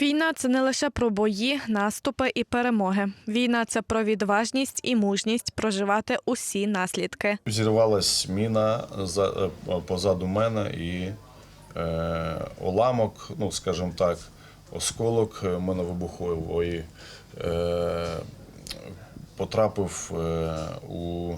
Війна це не лише про бої, наступи і перемоги. Війна це про відважність і мужність проживати усі наслідки. Зірвалась міна за, е, позаду мене і е, уламок, ну скажімо так, осколок е, миновибухової е, потрапив е, у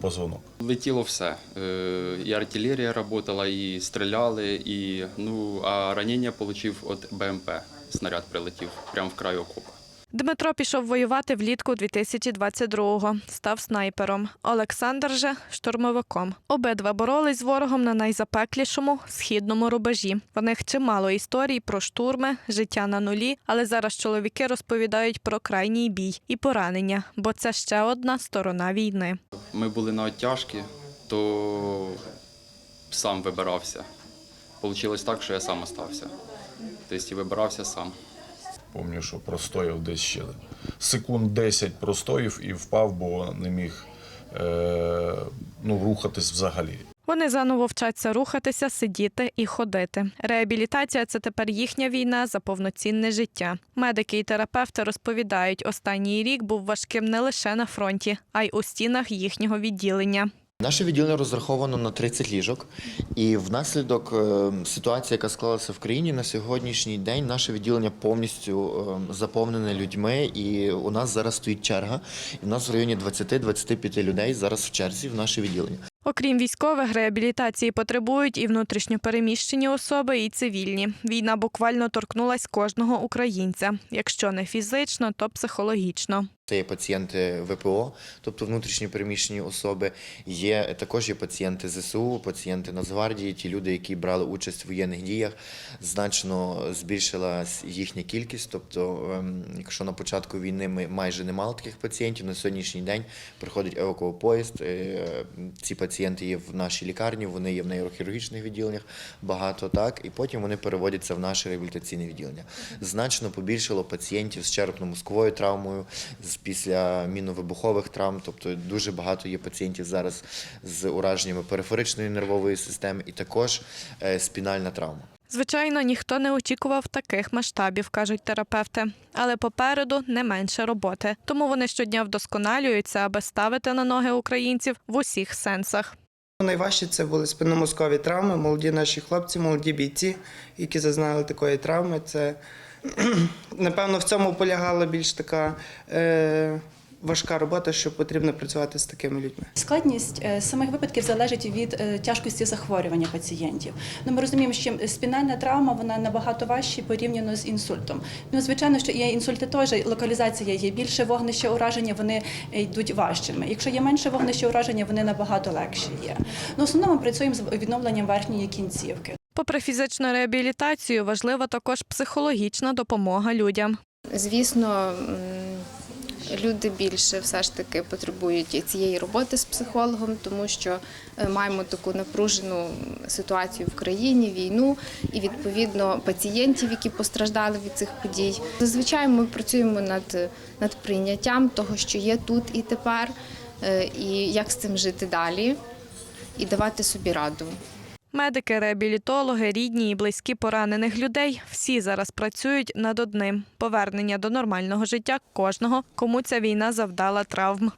позвонок. Летіло все. Е, І артилерія працювала, і стріляли, і ну а ранення отримав від БМП. Снаряд прилетів прямо в край окопа. Дмитро пішов воювати влітку 2022-го. Став снайпером. Олександр же штурмовиком. Обидва боролись з ворогом на найзапеклішому східному рубежі. В них чимало історій про штурми, життя на нулі, але зараз чоловіки розповідають про крайній бій і поранення, бо це ще одна сторона війни. Ми були на оттяжки, то сам вибирався. Получилось так, що я сам остався. Тобто вибирався сам. Пам'ятаю, що простояв десь ще секунд 10 простоїв і впав, бо не міг е, ну, рухатись взагалі. Вони заново вчаться рухатися, сидіти і ходити. Реабілітація це тепер їхня війна за повноцінне життя. Медики і терапевти розповідають, останній рік був важким не лише на фронті, а й у стінах їхнього відділення. Наше відділення розраховано на 30 ліжок, і внаслідок е, ситуації, яка склалася в країні на сьогоднішній день, наше відділення повністю е, заповнене людьми, і у нас зараз стоїть черга. І в нас в районі 20-25 людей зараз в черзі в наше відділення. Окрім військових, реабілітації потребують і внутрішньопереміщені особи, і цивільні. Війна буквально торкнулась кожного українця, якщо не фізично, то психологічно. Це є пацієнти ВПО, тобто внутрішньо переміщені особи. Є також є пацієнти ЗСУ, пацієнти Нацгвардії, ті люди, які брали участь в воєнних діях. Значно збільшилась їхня кількість. Тобто, ем, якщо на початку війни ми майже не мали таких пацієнтів, на сьогоднішній день приходить евакуопоїзд. Е, Ці пацієнти є в нашій лікарні, вони є в нейрохірургічних відділеннях багато так, і потім вони переводяться в наше реабілітаційне відділення. Значно побільшало пацієнтів з черепно-мозковою травмою, з після міновибухових травм. Тобто дуже багато є пацієнтів зараз з ураженнями периферичної нервової системи, і також е, спінальна травма. Звичайно, ніхто не очікував таких масштабів, кажуть терапевти. Але попереду не менше роботи. Тому вони щодня вдосконалюються, аби ставити на ноги українців в усіх сенсах. Найважче це були спинномозкові травми, молоді наші хлопці, молоді бійці, які зазнали такої травми. Це напевно в цьому полягала більш така е, важка робота, що потрібно працювати з такими людьми. Складність е, самих випадків залежить від е, тяжкості захворювання пацієнтів. Ну, ми розуміємо, що спінальна травма вона набагато важча порівняно з інсультом. Ну, звичайно, що є інсульти теж, локалізація є більше вогнище ураження, вони йдуть важчими. Якщо є менше вогнище ураження, вони набагато легші є. Ну, основному ми працюємо з відновленням верхньої кінцівки. Попри фізичну реабілітацію, важлива також психологічна допомога людям. Звісно, люди більше все ж таки потребують цієї роботи з психологом, тому що е, маємо таку напружену ситуацію в країні, війну і відповідно пацієнтів, які постраждали від цих подій. Зазвичай ми працюємо над, над прийняттям того, що є тут і тепер, е, і як з цим жити далі, і давати собі раду. Медики, реабілітологи, рідні і близькі поранених людей всі зараз працюють над одним повернення до нормального життя кожного, кому ця війна завдала травм.